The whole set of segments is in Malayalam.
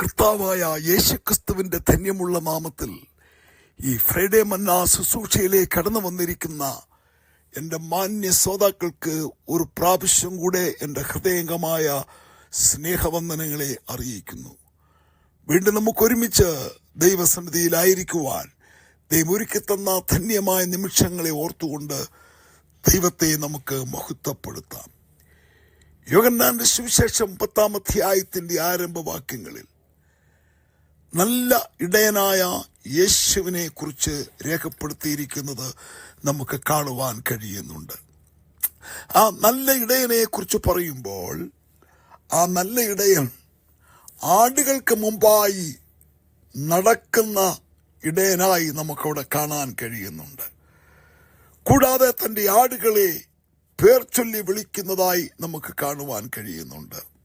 കർത്താവായ യേശുക്രിസ്തുവിന്റെ ധന്യമുള്ള നാമത്തിൽ ഈ ഫ്രൈഡേ മന്ന ശുശ്രൂഷയിലേക്ക് കടന്നു വന്നിരിക്കുന്ന എന്റെ മാന്യ ശ്രോതാക്കൾക്ക് ഒരു പ്രാവശ്യം കൂടെ എന്റെ ഹൃദയംഗമായ സ്നേഹവന്ദനങ്ങളെ അറിയിക്കുന്നു. വീണ്ടും നമുക്ക് ഒരുമിച്ച് ദൈവസന്നിധിയിലായിരിക്കുവാൻ ദൈവം ഒരുക്കി തന്ന ധന്യമായ നിമിഷങ്ങളെ ഓർത്തുകൊണ്ട് ദൈവത്തെ നമുക്ക് മഹത്വപ്പെടുത്താം. യോഗന്നാന്റെ സുവിശേഷം പത്താം അധ്യായത്തിന്റെ ആരംഭവാക്യങ്ങളിൽ നല്ല ഇടയനായ യേശുവിനെ കുറിച്ച് രേഖപ്പെടുത്തിയിരിക്കുന്നത് നമുക്ക് കാണുവാൻ കഴിയുന്നുണ്ട്. ആ നല്ല ഇടയനെ കുറിച്ച് പറയുമ്പോൾ ആ നല്ല ഇടയൻ ആടുകൾക്ക് മുമ്പായി നടക്കുന്ന ഇടയനായി നമുക്കവിടെ കാണാൻ കഴിയുന്നുണ്ട്. കൂടാതെ തന്റെ ആടുകളെ പേർ ചൊല്ലി വിളിക്കുന്നതായി നമുക്ക് കാണുവാൻ കഴിയുന്നുണ്ട്.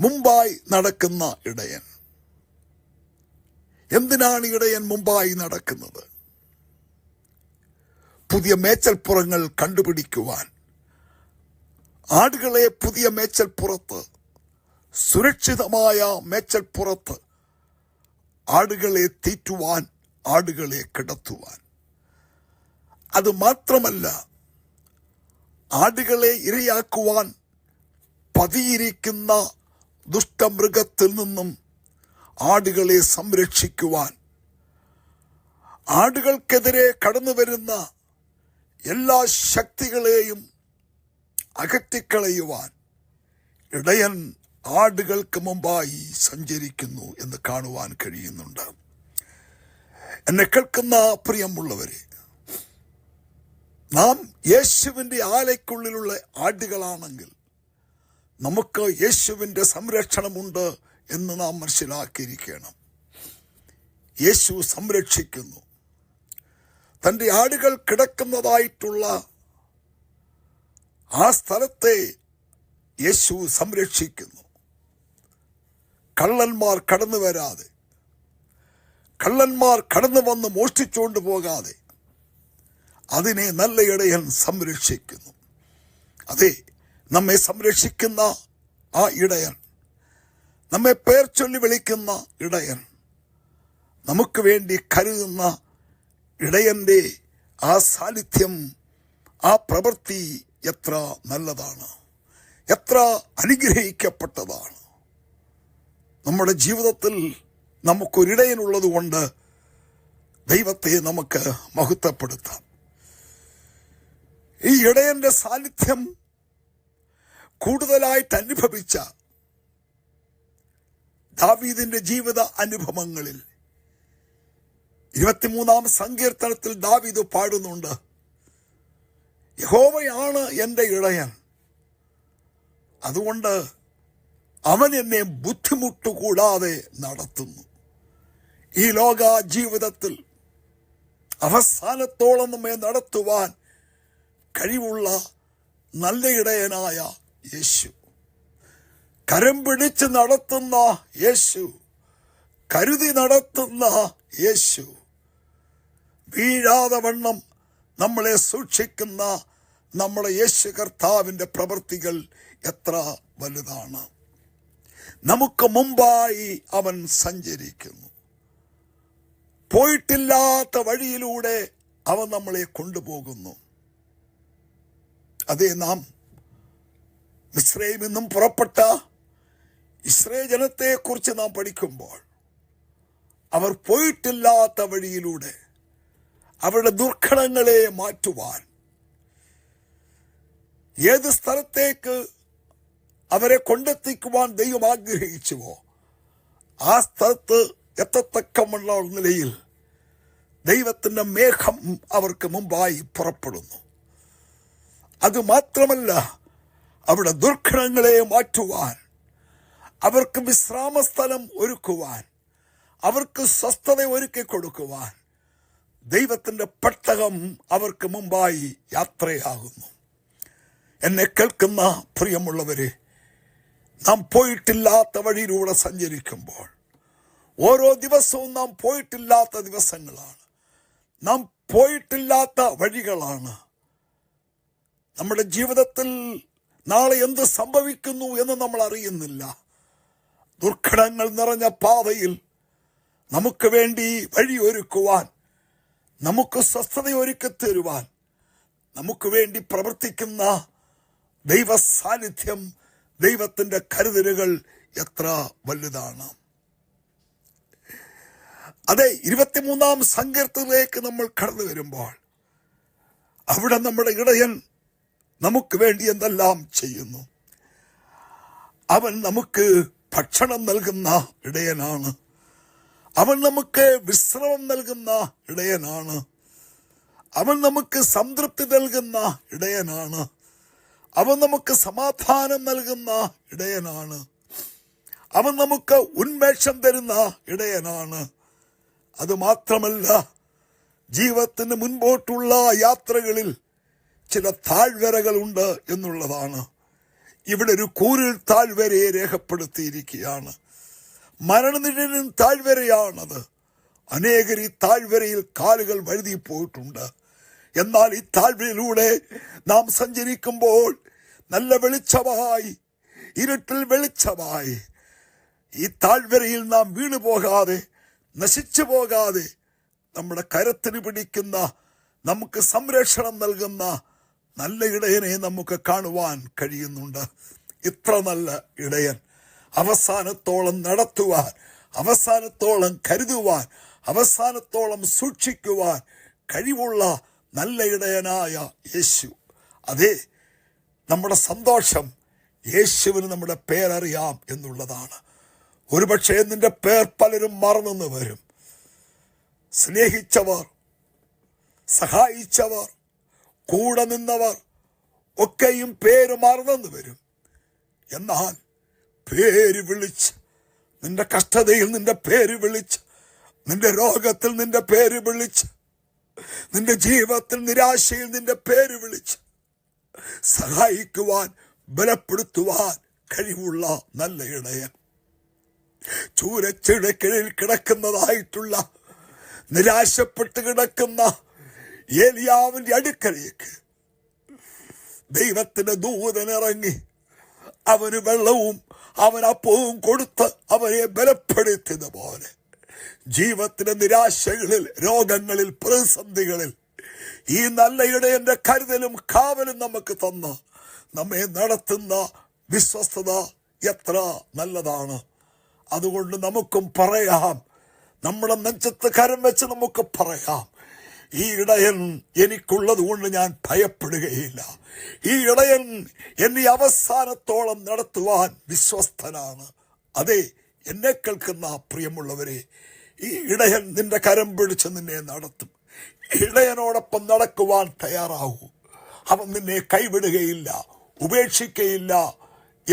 മുമ്പായി നടക്കുന്ന ഇടയൻ. എന്തിനാണ് ഇടയൻ മുമ്പായി നടക്കുന്നത്? പുതിയ മേച്ചൽപ്പുറങ്ങൾ കണ്ടുപിടിക്കുവാൻ ആടുകളെ പുതിയ മേച്ചൽപ്പുറത്ത് സുരക്ഷിതമായ മേച്ചൽപ്പുറത്ത് ആടുകളെ തീറ്റുവാൻ ആടുകളെ കിടത്തുവാൻ. അത് മാത്രമല്ല ആടുകളെ ഇരയാക്കുവാൻ പതിയിരിക്കുന്ന ദുഷ്ടമൃഗത്തിൽ നിന്നും ആടുകളെ സംരക്ഷിക്കുവാൻ. ആടുകൾക്കെതിരെ കടന്നു വരുന്ന എല്ലാ ശക്തികളെയും അകറ്റിക്കളയുവാൻ ഇടയൻ ആടുകൾക്ക് മുമ്പായി സഞ്ചരിക്കുന്നു എന്ന് കാണുവാൻ കഴിയുന്നുണ്ട്. എന്നെ കേൾക്കുന്ന പ്രിയമുള്ളവരെ നാം യേശുവിന്റെ ആലയ്ക്കുള്ളിലുള്ള ആടുകളാണെങ്കിൽ നമുക്ക് യേശുവിന്റെ സംരക്ഷണമുണ്ട് എന്ന് നാം മനസ്സിലാക്കിയിരിക്കണം. യേശു സംരക്ഷിക്കുന്നു. തന്റെ ആടുകൾ കിടക്കുന്നതായിട്ടുള്ള ആ സ്ഥലത്തെ യേശു സംരക്ഷിക്കുന്നു. കള്ളന്മാർ കടന്നു വരാതെ കള്ളന്മാർ കടന്നു വന്ന് മോഷ്ടിച്ചുകൊണ്ട് പോകാതെ അതിനെ നല്ല ഇടയൻ സംരക്ഷിക്കുന്നു. അതെ നമ്മെ സംരക്ഷിക്കുന്ന ആ ഇടയൻ. നമ്മെ പേർ ചൊല്ലി വിളിക്കുന്ന ഇടയൻ. നമുക്ക് വേണ്ടി കരുതുന്ന ഇടയന്റെ ആ സാന്നിധ്യം ആ പ്രവൃത്തി എത്ര നല്ലതാണ്. എത്ര അനുഗ്രഹിക്കപ്പെട്ടതാണ്. നമ്മുടെ ജീവിതത്തിൽ നമുക്കൊരിടയനുള്ളത് കൊണ്ട് ദൈവത്തെ നമുക്ക് മഹത്വപ്പെടുത്താം. ഈ ഇടയന്റെ സാന്നിധ്യം കൂടുതലായിട്ട് അനുഭവിച്ച ദാവീദിന്റെ ജീവിത അനുഭവങ്ങളിൽ. ഇരുപത്തിമൂന്നാം സങ്കീർത്തനത്തിൽ ദാവീദ് പാടുന്നുണ്ട് യഹോവയാണ് എന്റെ ഇളയൻ. അതുകൊണ്ട് അവൻ എന്നെ ബുദ്ധിമുട്ടുകൂടാതെ നടത്തുന്നു. ഈ ലോക ജീവിതത്തിൽ അവസാനത്തോളം നമ്മെ നടത്തുവാൻ കഴിവുള്ള നല്ല ഇടയനായ യേശു. കരം പിടിച്ച് നടത്തുന്ന യേശു. കരുതി നടത്തുന്ന യേശു. വീഴാതെ വണ്ണം നമ്മളെ സൂക്ഷിക്കുന്ന നമ്മളെ യേശു കർത്താവിന്റെ പ്രവൃത്തികൾ എത്ര വലുതാണ്. നമുക്ക് മുമ്പായി അവൻ സഞ്ചരിക്കുന്നു. പോയിട്ടില്ലാത്ത വഴിയിലൂടെ അവൻ നമ്മളെ കൊണ്ടുപോകുന്നു. അതേ നാം മിശ്രയിൽ നിന്നും പുറപ്പെട്ട ഇസ്രേ ജനത്തെക്കുറിച്ച് നാം പഠിക്കുമ്പോൾ അവർ പോയിട്ടില്ലാത്ത വഴിയിലൂടെ അവരുടെ ദുർഘടങ്ങളെ മാറ്റുവാൻ ഏത് സ്ഥലത്തേക്ക് അവരെ കൊണ്ടെത്തിക്കുവാൻ ദൈവം ആഗ്രഹിച്ചുവോ ആ സ്ഥലത്ത് എത്തത്തക്കമുള്ള നിലയിൽ ദൈവത്തിന്റെ മേഘം അവർക്ക് മുമ്പായി പുറപ്പെടുന്നു. അത് മാത്രമല്ല അവിടെ ദുർഘടങ്ങളെ മാറ്റുവാൻ അവർക്ക് വിശ്രാമസ്ഥലം ഒരുക്കുവാൻ അവർക്ക് സ്വസ്ഥത ഒരുക്കി കൊടുക്കുവാൻ ദൈവത്തിന്റെ പെട്ടകം അവർക്ക് മുമ്പായി യാത്രയാകുന്നു. എന്നെ കേൾക്കുന്ന പ്രിയമുള്ളവരെ നാം പോയിട്ടില്ലാത്ത വഴിയിലൂടെ സഞ്ചരിക്കുമ്പോൾ ഓരോ ദിവസവും നാം പോയിട്ടില്ലാത്ത ദിവസങ്ങളാണ്. നാം പോയിട്ടില്ലാത്ത വഴികളാണ്. നമ്മുടെ ജീവിതത്തിൽ നാളെ എന്ത് സംഭവിക്കുന്നു എന്ന് നമ്മൾ അറിയുന്നില്ല. ദുർഘടങ്ങൾ നിറഞ്ഞ പാതയിൽ നമുക്ക് വേണ്ടി വഴിയൊരുക്കുവാൻ നമുക്ക് സ്വസ്ഥതയൊരുക്കി തരുവാൻ നമുക്ക് വേണ്ടി പ്രവർത്തിക്കുന്ന ദൈവ സാന്നിധ്യം ദൈവത്തിന്റെ കരുതലുകൾ എത്ര വലുതാണ്. അതെ ഇരുപത്തിമൂന്നാം സങ്കീർത്തത്തിലേക്ക് നമ്മൾ കടന്നു വരുമ്പോൾ അവിടെ നമ്മുടെ ഇടയൻ നമുക്ക് വേണ്ടി എന്തെല്ലാം ചെയ്യുന്നു? അവൻ നമുക്ക് ഭക്ഷണം നൽകുന്ന ഇടയനാണ്. അവൻ നമുക്ക് വിശ്രമം നൽകുന്ന ഇടയനാണ്. അവൻ നമുക്ക് സംതൃപ്തി നൽകുന്ന ഇടയനാണ്. അവൻ നമുക്ക് സമാധാനം നൽകുന്ന ഇടയനാണ്. അവൻ നമുക്ക് ഉന്മേഷം തരുന്ന ഇടയനാണ്. അത് മാത്രമല്ല ജീവിതത്തിന് മുൻപോട്ടുള്ള യാത്രകളിൽ ചില താഴ്വരകളുണ്ട് എന്നുള്ളതാണ്. ഇവിടെ ഒരു കൂരിൽ താഴ്വരയെ രേഖപ്പെടുത്തിയിരിക്കുകയാണ്. മരണനിരനും താഴ്വരയാണത്. അനേകർ ഈ താഴ്വരയിൽ കാലുകൾ വഴുതി പോയിട്ടുണ്ട് എന്നാൽ ഈ താഴ്വരയിലൂടെ നാം സഞ്ചരിക്കുമ്പോൾ നല്ല വെളിച്ചമായി ഇരുട്ടിൽ വെളിച്ചമായി. ഈ താഴ്വരയിൽ നാം വീണു പോകാതെ നശിച്ചു പോകാതെ നമ്മുടെ കരത്തിന് പിടിക്കുന്ന നമുക്ക് സംരക്ഷണം നൽകുന്ന നല്ല ഇടയനെ നമുക്ക് കാണുവാൻ കഴിയുന്നുണ്ട്. ഇത്ര നല്ല ഇടയൻ. അവസാനത്തോളം നടത്തുവാൻ അവസാനത്തോളം കരുതുവാൻ അവസാനത്തോളം സൂക്ഷിക്കുവാൻ കഴിവുള്ള നല്ല ഇടയനായ യേശു. അതെ നമ്മുടെ സന്തോഷം യേശുവിന് നമ്മുടെ പേരറിയാം എന്നുള്ളതാണ്. ഒരുപക്ഷെ നിന്റെ പേർ പലരും മറന്നു വരും. സ്നേഹിച്ചവർ സഹായിച്ചവർ കൂടെ നിന്നവർ ഒക്കെയും പേര് മറന്നെന്ന് വരും. എന്നാൽ പേര് വിളിച്ച് നിന്റെ കഷ്ടതയിൽ നിന്റെ പേര് വിളിച്ച് നിന്റെ രോഗത്തിൽ നിന്റെ പേര് വിളിച്ച് നിന്റെ ജീവിതത്തിൽ നിരാശയിൽ നിന്റെ പേര് വിളിച്ച് സഹായിക്കുവാൻ ബലപ്പെടുത്തുവാൻ കഴിവുള്ള നല്ല ഇടയൻ. ചൂരച്ചിടക്കിഴിൽ കിടക്കുന്നതായിട്ടുള്ള നിരാശപ്പെട്ട് കിടക്കുന്ന ഏലിയാവിന്റെ അടുക്കലേക്ക്. ദൈവത്തിന്റെ ദൂതനിറങ്ങി. അവന് വെള്ളവും അവൻ അപ്പവും കൊടുത്ത് അവനെ ബലപ്പെടുത്തുന്ന പോലെ. ജീവിതത്തിന്റെ നിരാശകളിൽ രോഗങ്ങളിൽ പ്രതിസന്ധികളിൽ ഈ നല്ലയുടെ എന്റെ കരുതലും കാവലും നമുക്ക് തന്ന നമ്മെ നടത്തുന്ന വിശ്വസ്തത എത്ര നല്ലതാണ്. അതുകൊണ്ട് നമുക്കും പറയാം. നമ്മുടെ നെഞ്ചത്ത് കരം വെച്ച് നമുക്ക് പറയാം. ഈ ഇടയൻ എനിക്കുള്ളത് കൊണ്ട് ഞാൻ ഭയപ്പെടുകയില്ല. ഈ ഇടയൻ എന്നെ അവസാനത്തോളം നടത്തുവാൻ വിശ്വസ്തനാണ്. അതെ എന്നെ കേൾക്കുന്ന പ്രിയമുള്ളവരെ ഈ ഇടയൻ നിന്റെ കരം പിടിച്ച് നിന്നെ നടത്തും. ഇടയനോടൊപ്പം നടക്കുവാൻ തയ്യാറാകൂ. അവൻ നിന്നെ കൈവിടുകയില്ല ഉപേക്ഷിക്കയില്ല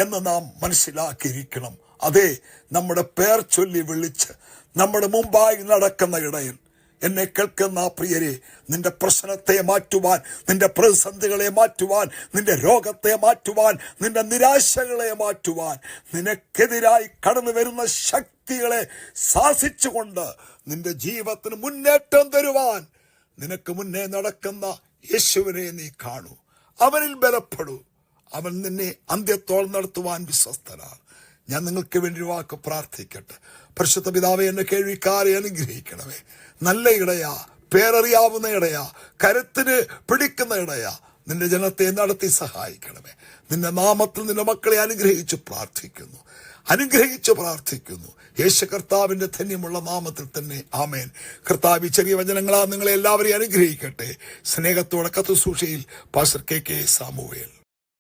എന്ന് നാം മനസ്സിലാക്കിയിരിക്കണം. അതെ നമ്മുടെ പേർ ചൊല്ലി വിളിച്ച് നമ്മുടെ മുമ്പായി നടക്കുന്ന ഇടയൻ എന്നെ കേൾക്കുന്ന പ്രിയരെ നിന്റെ പ്രശ്നത്തെ മാറ്റുവാൻ നിന്റെ പ്രതിസന്ധികളെ മാറ്റുവാൻ നിന്റെ രോഗത്തെ മാറ്റുവാൻ നിന്റെ നിരാശകളെ മാറ്റുവാൻ നിനക്കെതിരായി കടന്നു വരുന്ന ശക്തികളെ ശാസിച്ചുകൊണ്ട് നിന്റെ ജീവിതത്തിന് മുന്നേറ്റം തരുവാൻ നിനക്ക് മുന്നേ നടക്കുന്ന യേശുവിനെ നീ കാണൂ. അവനിൽ ബലപ്പെടൂ. അവൻ നിന്നെ അന്ത്യത്തോളം നടത്തുവാൻ വിശ്വസ്തനാണ്. ഞാൻ നിങ്ങൾക്ക് വേണ്ടി ഒരു വാക്ക് പ്രാർത്ഥിക്കട്ടെ. പരിശുദ്ധ പിതാവെ എന്നെ കേൾവിക്കാരെ അനുഗ്രഹിക്കണമേ. നല്ല ഇടയാ പേരറിയാവുന്ന ഇടയാ കരുത്തിന് പിടിക്കുന്ന ഇടയാ. നിന്റെ ജനത്തെ നടത്തി സഹായിക്കണമേ. നിന്റെ നാമത്തിൽ നിന്റെ മക്കളെ അനുഗ്രഹിച്ച് പ്രാർത്ഥിക്കുന്നു. അനുഗ്രഹിച്ച് പ്രാർത്ഥിക്കുന്നു. യേശു കർത്താവിന്റെ ധന്യമുള്ള നാമത്തിൽ തന്നെ. ആമേൻ. കർത്താവ് ചെറിയ വചനങ്ങളാ നിങ്ങളെ എല്ലാവരെയും അനുഗ്രഹിക്കട്ടെ. സ്നേഹത്തോടെ കത്തുസൂക്ഷയിൽ പാസ്റ്റർ കെ കെ സാമുവേൽ.